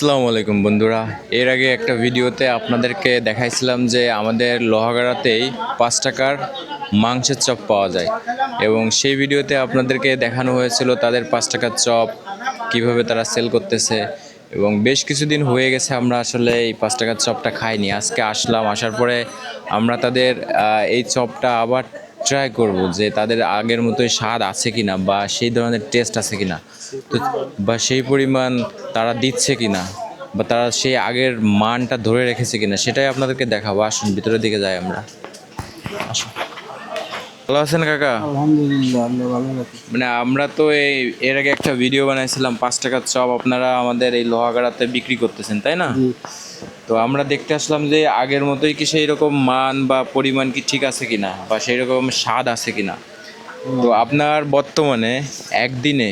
আসসালামু আলাইকুম বন্ধুরা। এর আগে একটা ভিডিওতে আপনাদেরকে দেখাইছিলাম যে আমাদের লোহাগাড়াতেই পাঁচ টাকার মাংসের চপ পাওয়া যায় এবং সেই ভিডিওতে আপনাদেরকে দেখানো হয়েছিল তাদের পাঁচ টাকার চপ, কীভাবে তারা সেল করতেছে এবং বেশ কিছুদিন হয়ে গেছে আমরা আসলে এই পাঁচ টাকার চপটা খাইনি। আজকে আসলাম, আসার পরে আমরা তাদের এই চপটা আবার ট্রাই করব যে তাদের আগের মতোই স্বাদ আছে কিনা বা সেই ধরনের টেস্ট আছে কিনা। তো বা সেই পরিমাণ তারা দিচ্ছে কিনা বা তারা সেই আগের মানটা ধরে রেখেছে কিনা সেটাই আপনাদেরকে দেখাবো। আসুন ভিতরের দিকে যাই আমরা। আসুন। ভালো আছেন কাকা? আলহামদুলিল্লাহ ভালো রাখি। মানে আমরা তো এই এর আগে একটা ভিডিও বানাইছিলাম পাঁচ টাকার চপ আপনারা আমাদের এই লোহাগাড়াতে বিক্রি করতেছেন তাই না? তো আমরা দেখতে আসলাম যে আগের মতোই কি সেই রকম মান বা পরিমাণ কি ঠিক আছে কিনা বা সেই রকম স্বাদ আছে কিনা? তো আপনার বর্তমানে একদিনে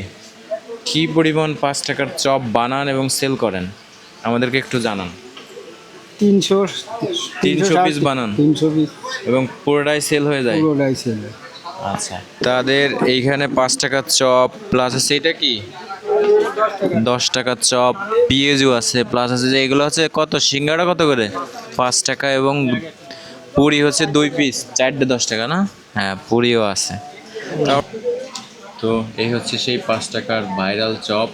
কি পরিমাণ পাঁচ টাকার চপ বানান এবং সেল করেন? আমাদেরকে একটু জানান। তিনশো তিনশো piece বানান? তিনশো পিস। এবং পুরোটাই সেল হয়ে যায়? পুরোটাই ছিল আচ্ছা। তাদের এইখানে পাঁচ টাকার চপ প্লাস আছে এটা কি? দশ টাকার চপ, পিএজু আছে প্লাস আছে যে এগুলো হচ্ছে কত? সিঙ্গাড়া কত করে? পাঁচ টাকা এবং পুরি হচ্ছে দুই পিস চারটে দশ টাকা না? হ্যাঁ পুরিও আছে। তো এই হচ্ছে সেই পাঁচ টাকার ভাইরাল চপ।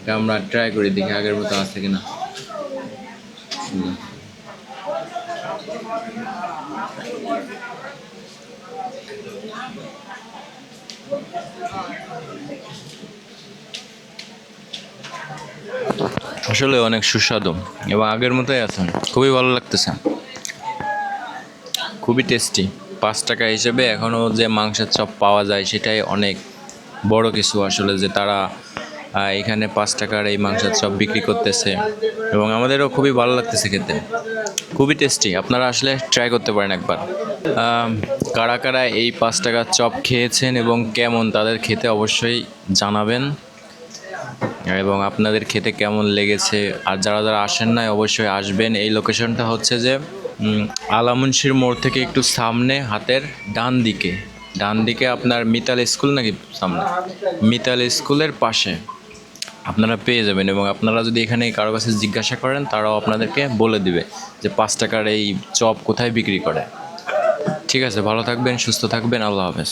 এটা আমরা ট্রাই করি, দেখি আগের মতো আছে কিনা। হুম। আসলে অনেক সুস্বাদু এবং আগের মতোই আছেন খুবই ভালো লাগতেছে। খুবই টেস্টি পাঁচ টাকা হিসেবে এখনও যে মাংসের চপ পাওয়া যায় সেটাই অনেক বড় কিছু আসলে যে তারা এখানে পাঁচ টাকার এই মাংসের চপ বিক্রি করতেছে এবং আমাদেরও খুবই ভালো লাগতেছে খেতে। খুবই টেস্টি আপনারা আসলে ট্রাই করতে পারেন একবার। কারা কারা এই পাঁচ টাকার চপ খেয়েছেন এবং কেমন তাদের খেতে অবশ্যই জানাবেন। এবং আপনাদের খেতে কেমন লেগেছে? আর যারা যারা আসেন নাই, অবশ্যই আসবেন। এই লোকেশনটা হচ্ছে যে আলামুন্সির মোড় থেকে একটু সামনে, হাতের ডান দিকে। ডান দিকে আপনার মিতাল স্কুল নাকি সামনে? মিতাল স্কুলের পাশে। আপনারা পেয়ে যাবেন এবং আপনারা যদি এখানে কারও কাছে জিজ্ঞাসা করেন, তারাও আপনাদেরকে বলে দিবে যে পাঁচ টাকার এই চপ কোথায় বিক্রি করে। ঠিক আছে, ভালো থাকবেন, সুস্থ থাকবেন, আল্লাহ হাফেজ।